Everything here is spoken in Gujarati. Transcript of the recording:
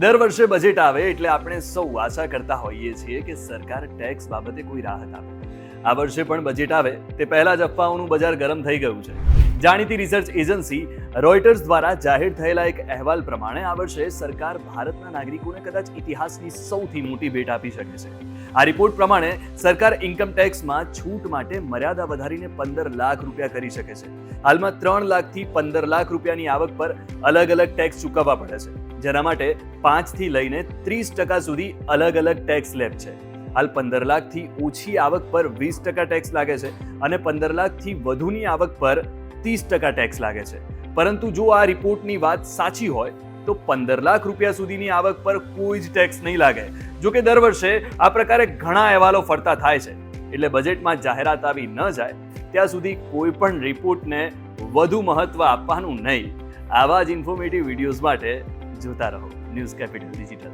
દર વર્ષે બજેટ આવે એટલે આપણે સૌ આશા કરતા હોઈએ છીએ કે સરકાર ટેક્સ બાબતે કોઈ રાહત આપે. આ વર્ષે પણ બજેટ આવે તે પહેલા જ અફવાઓનું બજાર ગરમ થઈ ગયું છે. જાણીતી રિસર્ચ એજન્સી રોયટર્સ દ્વારા જાહેર થયેલા એક અહેવાલ પ્રમાણે આ વર્ષે સરકાર ભારતના નાગરિકોને કદાચ ઇતિહાસની સૌથી મોટી ભેટ આપી શકે છે. આ રિપોર્ટ પ્રમાણે સરકાર ઇન્કમ ટેક્સમાં છૂટ માટે મર્યાદા વધારીને પંદર લાખ રૂપિયા કરી શકે છે. હાલમાં ત્રણ લાખથી પંદર લાખ રૂપિયાની આવક પર અલગ અલગ ટેક્સ ચૂકવવા પડે છે. જેના માટે પાંચથી લઈને ત્રીસ ટકા સુધી અલગ અલગ ટેક્સ સ્લેબ છે. હાલ પંદર લાખથી ઓછી આવક પર વીસ ટકા ટેક્સ લાગે છે અને પંદર લાખથી વધુની આવક પર ત્રીસ ટકા ટેક્સ લાગે છે. પરંતુ જો આ રિપોર્ટની વાત સાચી હોય, તો પંદર લાખ રૂપિયા સુધીની આવક પર કોઈ જ ટેક્સ નહીં લાગે. જો કે દર વર્ષે આ પ્રકારે ઘણા અહેવાલો ફરતા થાય છે. એટલે બજેટમાં જાહેરાત આવી ન જાય, ત્યાં સુધી કોઈ પણ રિપોર્ટને વધુ મહત્વ આપવાનું નહીં. આવા જ ઇન્ફોર્મેટિવ વિડીયોઝ માટે જોતા રહો. News Capital Digital.